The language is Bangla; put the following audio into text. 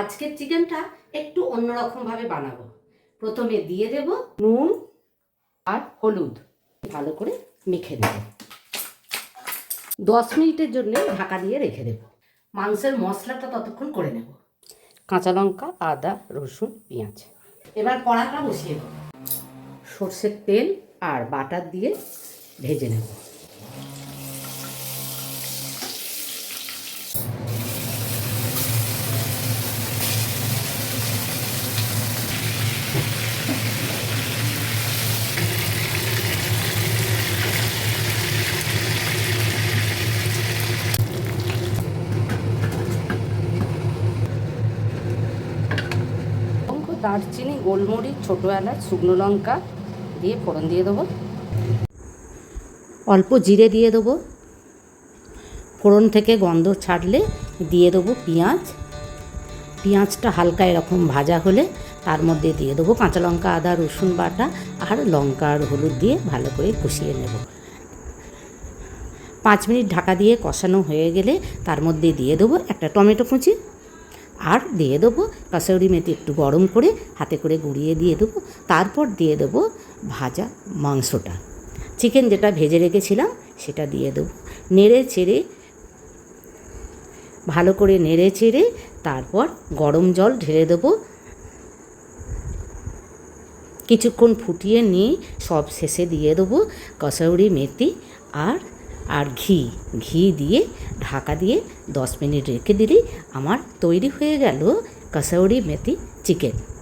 আজকের চিকেনটা একটু অন্যরকমভাবে বানাবো। প্রথমে দিয়ে দেব নুন আর হলুদ। ভালো করে মেখে দেব দশ মিনিটের জন্য ঢাকা দিয়ে রেখে দেব। মাংসের মশলাটা ততক্ষণ করে নেব। কাঁচা লঙ্কা, আদা, রসুন, পেঁয়াজ। এবার কড়াটা বসিয়ে দেব। সর্ষের তেল আর বাটার দিয়ে ভেজে নেব। দারচিনি, গোলমরিচ, ছোটো এলাচ, শুকনো লঙ্কা দিয়ে ফোড়ন দিয়ে দেবো। অল্প জিরে দিয়ে দেবো। ফোড়ন থেকে গন্ধ ছাড়লে দিয়ে দেবো পেঁয়াজ। পেঁয়াজটা হালকা এরকম ভাজা হলে তার মধ্যে দিয়ে দেবো কাঁচা লঙ্কা, আদা, রসুন বাটা আর লঙ্কা আর হলুদ দিয়ে ভালো করে কষিয়ে নেব। পাঁচ মিনিট ঢাকা দিয়ে কষানো হয়ে গেলে তার মধ্যে দিয়ে দেবো একটা টমেটো কুচি। আর দিয়ে দেবো কাসৌরি মেথি একটু গরম করে হাতে করে গুঁড়িয়ে দিয়ে দেবো। তারপর দিয়ে দেবো ভাজা মাংসটা। চিকেন যেটা ভেজে রেখেছিলাম সেটা দিয়ে দেবো। নেড়ে চেড়ে, ভালো করে নেড়ে চেড়ে তারপর গরম জল ঢেলে দেবো। কিছুক্ষণ ফুটিয়ে নিয়ে সব শেষে দিয়ে দেবো কসৌরি মেথি আর আর ঘি ঘি দিয়ে, ঢাকা দিয়ে দশ মিনিট রেখে দিলেই আমার তৈরি হয়ে গেল কসৌরি মেথি চিকেন।